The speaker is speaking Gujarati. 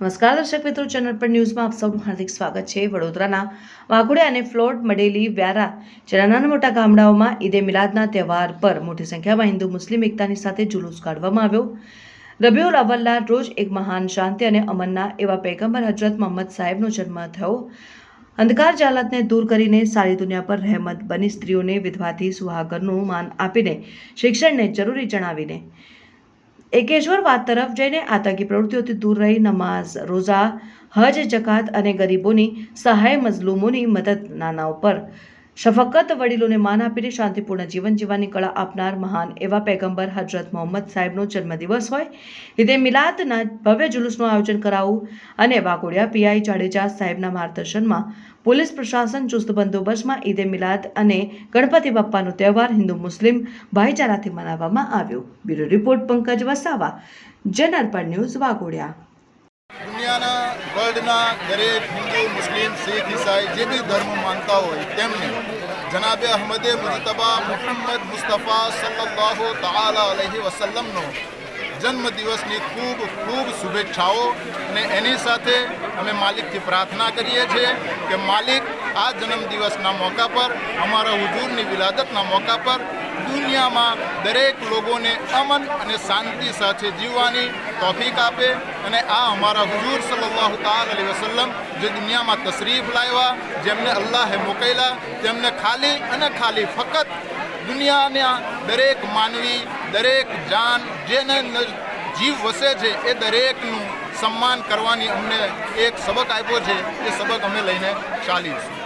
નમસ્કાર દર્શક મિત્રો ચેનલ પર ન્યૂઝમાં આપ સૌનું હાર્દિક સ્વાગત છે. વડોદરાના વાઘોડિયા અને ફ્લોટ મડેલી વ્યારા જેના નાના મોટા ગામડાઓમાં ઈદે મિલાદના તહેવાર પર મોટી સંખ્યામાં હિન્દુ, મુસ્લિમ એકતાની સાથે જુલુસ કાઢવામાં આવ્યો. રબીઉલ અવ્વલના રોજ એક મહાન શાંતિ અને અમનના એવા પૈગંબર હજરત મોહમ્મદ સાહેબનો જન્મ થયો. અંધકાર જાલતને દૂર કરીને સારી દુનિયા પર રહેમત બની સ્ત્રીઓને વિધવાથી સુહાગરનું માન આપીને શિક્ષણને જરૂરી જણાવીને એકેશ્વર વાત તરફ જઈને આતંકી પ્રવૃત્તિઓથી દૂર રહી નમાઝ રોઝા, હજ, જકાત અને ગરીબોની સહાય મઝલુમોની મદદ નાના ઉપર શફકત વડીલોને માન આપીને શાંતિપૂર્ણ જીવન જીવવાની કળા આપનાર મહાન એવા પૈગંબર હજરત મોહમ્મદ સાહેબનો જન્મદિવસ હોય ઈદે મિલાદના ભવ્ય જુલુસનું આયોજન કરાવવું અને વાઘોડિયા પીઆઈ જાડેજા સાહેબના માર્ગદર્શનમાં પોલીસ પ્રશાસન ચુસ્ત બંદોબસ્તમાં ઈદે મિલાદ અને ગણપતિ બાપ્પાનો તહેવાર હિન્દુ મુસ્લિમ ભાઈચારાથી મનાવવામાં આવ્યો bureau report Pankaj Vasava Janarpan news Vaghodiya દુનિયાના વર્લ્ડના દરેક હિન્દુ મુસ્લિમ શીખ ઈસાઈ જે બી ધર્મ માનતા હોય તેમને જનાબે અહમદે મુજતબા મુહમ્મદ મુસ્તફા સલ્લલ્લાહુ તાલા અલહી વસલ્લમનો જન્મદિવસની ખૂબ ખૂબ શુભેચ્છાઓ અને એની સાથે અમે માલિકથી પ્રાર્થના કરીએ છીએ કે માલિક આ જન્મદિવસના મોકા પર, અમારા હુજૂરની વિલાદતના મોકા પર દુનિયામાં દરેક લોકોને અમન અને શાંતિ સાથે જીવવાની તોફીક આપે અને આ અમારા હુજૂર સલ્લલ્લાહુ તાલ અલી વસલમ જે દુનિયામાં તશરીફ લાવ્યા, જેમને અલ્લાહે મોકલ્યા, તેમને ખાલી અને ખાલી ફક્ત દુનિયાના દરેક માનવી, દરેક જાન, જેને જીવ વસે છે, એ દરેકનું સન્માન કરવાની અમને એક સબક આપ્યો છે, એ સબક અમે લઈને ચાલીશું.